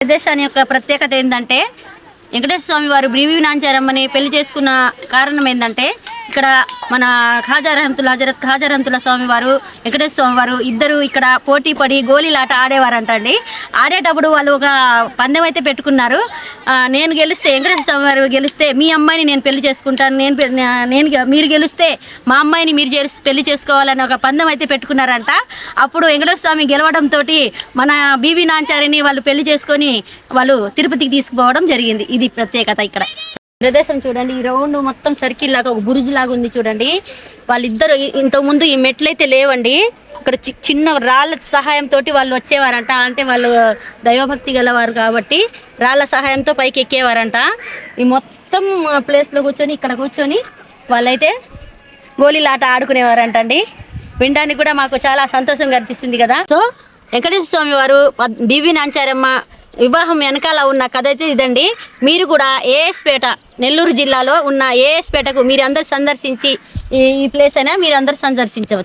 ప్రదేశాన్ని యొక్క ప్రత్యేకత ఏంటంటే వెంకటేశ్వర స్వామి వారు బ్రీవినాంచారమ్మని పెళ్ళి చేసుకున్న కారణం ఏంటంటే ఇక్కడ మన ఖాజారహంతుల హజరత్ ఖాజారహంతుల స్వామి వారు వెంకటేశ్వర స్వామి వారు ఇద్దరు ఇక్కడ పోటీ పడి గోళీలాట ఆడేవారంట అండి ఆడేటప్పుడు వాళ్ళు ఒక పందెం అయితే పెట్టుకున్నారు. నేను గెలిస్తే వెంకటేశ్వర స్వామి వారు గెలిస్తే మీ అమ్మాయిని నేను పెళ్ళి చేసుకుంటాను. నేను నేను మీరు గెలిస్తే మా అమ్మాయిని మీరు పెళ్ళి చేసుకోవాలని ఒక పందం అయితే పెట్టుకున్నారంట. అప్పుడు వెంకటేశ్వర స్వామి గెలవడంతో మన బీవీ నాంచారిని వాళ్ళు పెళ్ళి చేసుకొని వాళ్ళు తిరుపతికి తీసుకుపోవడం జరిగింది. ఇది ప్రత్యేకత ఇక్కడ. ప్రదేశం చూడండి. ఈ రౌండ్ మొత్తం సర్కిల్ లాగా ఒక బురుజు లాగా ఉంది చూడండి. వాళ్ళిద్దరు ఇంతకుముందు ఇంతకు ముందు ఈ మెట్లయితే లేవండి. అక్కడ చి- చిన్న రాళ్ళ సహాయంతో వాళ్ళు వచ్చేవారంట. అంటే వాళ్ళు దైవభక్తి గలవారు కాబట్టి రాళ్ళ సహాయంతో పైకి ఎక్కేవారంట. ఈ మొత్తం ప్లేస్లో కూర్చొని ఇక్కడ కూర్చొని వాళ్ళైతే గోళీలాట ఆడుకునేవారంటండి. వినడానికి కూడా మాకు చాలా సంతోషంగా అనిపిస్తుంది కదా. సో వెంకటేశ్వర స్వామి వారు బివి బీబీ నాంచారమ్మ వివాహం వెనకాల ఉన్న కథ అయితే ఇదండి. మీరు కూడా ఏఎస్పేట నెల్లూరు జిల్లాలో ఉన్న ఏఎస్పేటకు మీరు అందరు సందర్శించి ఈ ప్లేస్ అయినా మీరు అందరు సందర్శించవచ్చు.